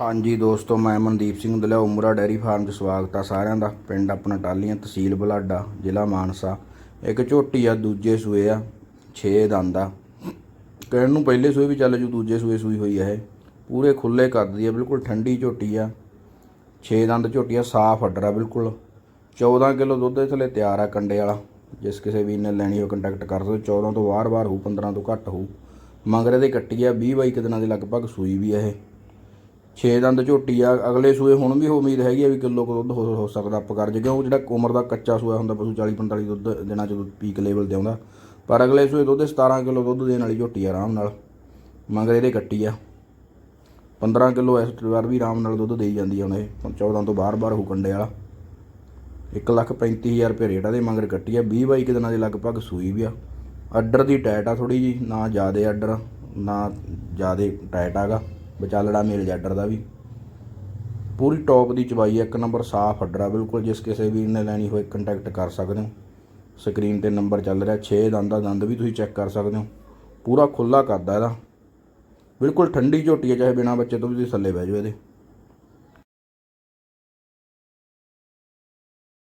ਹਾਂਜੀ ਦੋਸਤੋ, ਮੈਂ ਮਨਦੀਪ ਸਿੰਘ ਦਲਿਆ ਉਮਰਾ ਡੈਰੀ ਫਾਰਮ 'ਚ ਸਵਾਗਤ ਆ ਸਾਰਿਆਂ ਦਾ। ਪਿੰਡ ਆਪਣਾ ਟਾਲੀਆਂ ਤਹਿਸੀਲ ਬਲਾਡਾ, ਜ਼ਿਲ੍ਹਾ ਮਾਨਸਾ। ਇੱਕ ਝੋਟੀ ਆ, ਦੂਜੇ ਸੂਏ ਆ 6 ਦੰਦ ਆ। ਕਹਿਣ ਨੂੰ ਪਹਿਲੇ ਸੂਏ ਵੀ ਚੱਲ ਜੂ, ਦੂਜੇ ਸੂਏ ਸੂਈ ਹੋਈ ਆ ਇਹ। ਪੂਰੇ ਖੁੱਲੇ ਕਰਦੀ ਆ ਬਿਲਕੁਲ ਠੰਡੀ ਝੋਟੀ ਆ। 6 ਦੰਦ ਝੋਟੀ ਆ, ਸਾਫ਼ ਅੱਡਰਾ ਬਿਲਕੁਲ। 14 ਕਿਲੋ ਦੁੱਧ ਦੇ ਥੱਲੇ ਤਿਆਰ ਆ ਕੰਡੇ ਵਾਲਾ। ਜਿਸ ਕਿਸੇ ਵੀ ਨੇ ਲੈਣੀ ਹੋ ਕੰਟੈਕਟ ਕਰ ਸਕਦੇ 14 ਤੋਂ ਬਾਹਰ-ਬਾਹਰ ਹੋ 15 ਤੋਂ ਘੱਟ ਹੋਊ। ਮਗਰੇ ਦੇ ਕੱਟੀ ਆ 20 22 ਕੁ ਦਿਨਾਂ ਦੇ ਲਗਭਗ ਸੂਈ ਵੀ ਆ ਇਹ। 6 ਦੰਦ ਝੋਟੀ ਆ, ਅਗਲੇ ਸੂਏ ਹੁਣ ਵੀ ਉਮੀਦ ਹੈਗੀ ਆ ਵੀ ਕਿਲੋ ਕੁ ਦੁੱਧ ਹੋ ਹੋ ਸਕਦਾ ਆਪ ਕਰ ਜੇ ਕਿਉਂ ਜਿਹੜਾ ਉਮਰ ਦਾ ਕੱਚਾ ਸੂਆ ਹੁੰਦਾ, ਪਸ਼ੂ 40 45 ਦੁੱਧ ਦਿਨਾਂ ਚ ਪੀਕ ਲੈਵਲ ਤੇ ਆਉਂਦਾ। ਪਰ ਅਗਲੇ ਸੂਏ ਦੁੱਧ 17 ਕਿਲੋ ਦੁੱਧ ਦੇਣ ਵਾਲੀ ਝੋਟੀ ਆ ਆਰਾਮ ਨਾਲ। ਮੰਗਰੇ ਦੇ ਕੱਟੀ ਆ। 15 ਕਿਲੋ ਇਸ ਵਾਰ ਵੀ ਆਰਾਮ ਨਾਲ ਦੁੱਧ ਦੇਈ ਜਾਂਦੀ ਆ ਹੁਣ ਇਹ 14 ਤੋਂ ਬਾਹਰ-ਬਾਹਰ ਹੋ ਕੰਡੇ ਵਾਲਾ। 135000 ਰੁਪਏ ਰੇਟ ਆ ਦੇ ਮੰਗਰ ਕੱਟੀ ਆ। 20 22 ਕੁ ਦਿਨਾਂ ਦੇ ਲਗਭਗ ਸੂਈ ਵੀ ਆ। ਅੱਡਰ ਦੀ ਟਾਈਟ ਆ ਥੋੜੀ ਜੀ ਨਾ ਜ਼ਿਆਦੇ ਅੱਡਰ, ਨਾ ਜ਼ਿਆਦੇ ਟਾਈਟ ਆਗਾ। ਵਿਚਾਲੜਾ ਮੇਲ ਜੈਡਰ ਦਾ ਵੀ। ਪੂਰੀ ਟੌਪ ਦੀ ਚਵਾਈ ਹੈ ਇੱਕ ਨੰਬਰ ਸਾਫ਼ ਅੱਡਰਾ, ਬਿਲਕੁਲ ਜਿਸ ਕਿਸੇ ਵੀਰ ਨੇ ਲੈਣੀ ਹੋਏ ਕੰਟੈਕਟ ਕਰ ਸਕਦੇ ਹੋ। ਸਕਰੀਨ ਤੇ ਨੰਬਰ ਚੱਲ ਰਿਹਾ 6 ਦੰਦ ਦਾ ਦੰਦ ਵੀ ਤੁਸੀਂ ਚੈੱਕ ਕਰ ਸਕਦੇ ਹੋ। ਪੂਰਾ ਖੁੱਲਾ ਕਰਦਾ ਇਹਦਾ। ਬਿਲਕੁਲ ਠੰਡੀ ਝੋਟੀ ਹੈ ਚਾਹੇ ਬਿਨਾ ਬੱਚੇ ਤੋਂ ਵੀ ਤੁਸੀਂ ਥੱਲੇ ਬਹਿ ਜਾਓ ਇਹਦੇ।